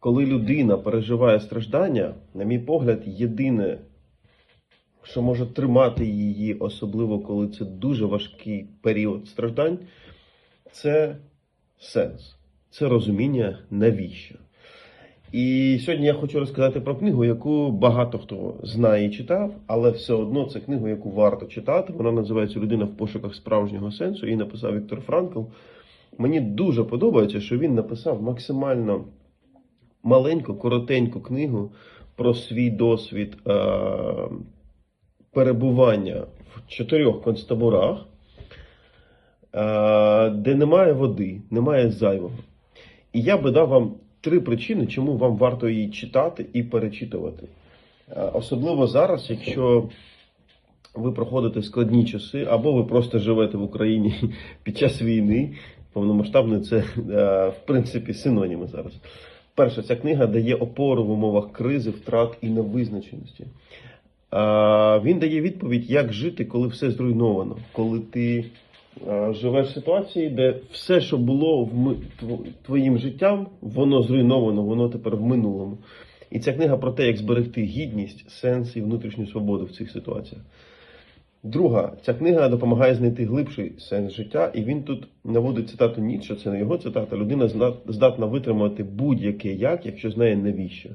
коли людина переживає страждання, на мій погляд, єдине, що може тримати її, особливо коли це дуже важкий період страждань, це сенс, це розуміння навіщо. І сьогодні я хочу розказати про книгу, яку багато хто знає і читав, але все одно це книгу, яку варто читати. Вона називається Людина в пошуках справжнього сенсу. Її написав Віктор Франкл. Мені дуже подобається, що він написав максимально маленьку, коротеньку книгу про свій досвід е- перебування в чотирьох концтаборах, е- де немає води, немає зайвого. І я би дав вам три причини, чому вам варто її читати і перечитувати. Е, Особливо зараз, якщо ви проходите складні часи, або ви просто живете в Україні під час війни. Повномасштабної це, в принципі, синоніми зараз. Перше, ця книга дає опору в умовах кризи, втрат і невизначеності. Він дає відповідь, як жити, коли все зруйновано, коли ти живеш в ситуації, де все, що було в твоїм життям, воно зруйновано, воно тепер в минулому. І ця книга про те, як зберегти гідність, сенс і внутрішню свободу в цих ситуаціях. Друга, ця книга допомагає знайти глибший сенс життя, і він тут наводить цитату Ніцше, це не його цитата. Людина здатна витримати будь-яке як, якщо знає навіщо.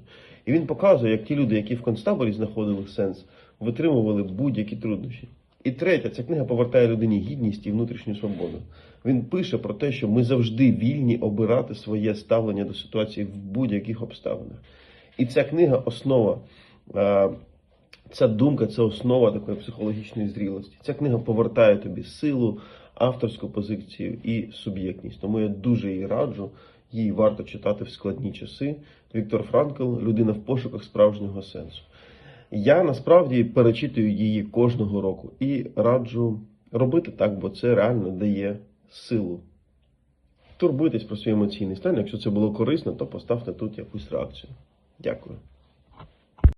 І він показує, як ті люди, які в концтаборі знаходили сенс, витримували будь-які труднощі. І третя, ця книга повертає людині гідність і внутрішню свободу. Він пише про те, що ми завжди вільні обирати своє ставлення до ситуації в будь-яких обставинах. І ця книга основа. Ця думка це основа такої психологічної зрілості. Ця книга повертає тобі силу, авторську позицію і суб'єктність. Тому я дуже її раджу. Її варто читати в складні часи. Віктор Франкл людина в пошуках справжнього сенсу. Я насправді перечитую її кожного року і раджу робити так, бо це реально дає силу. Турбуйтесь про свій емоційний стан. Якщо це було корисно, то поставте тут якусь реакцію. Дякую.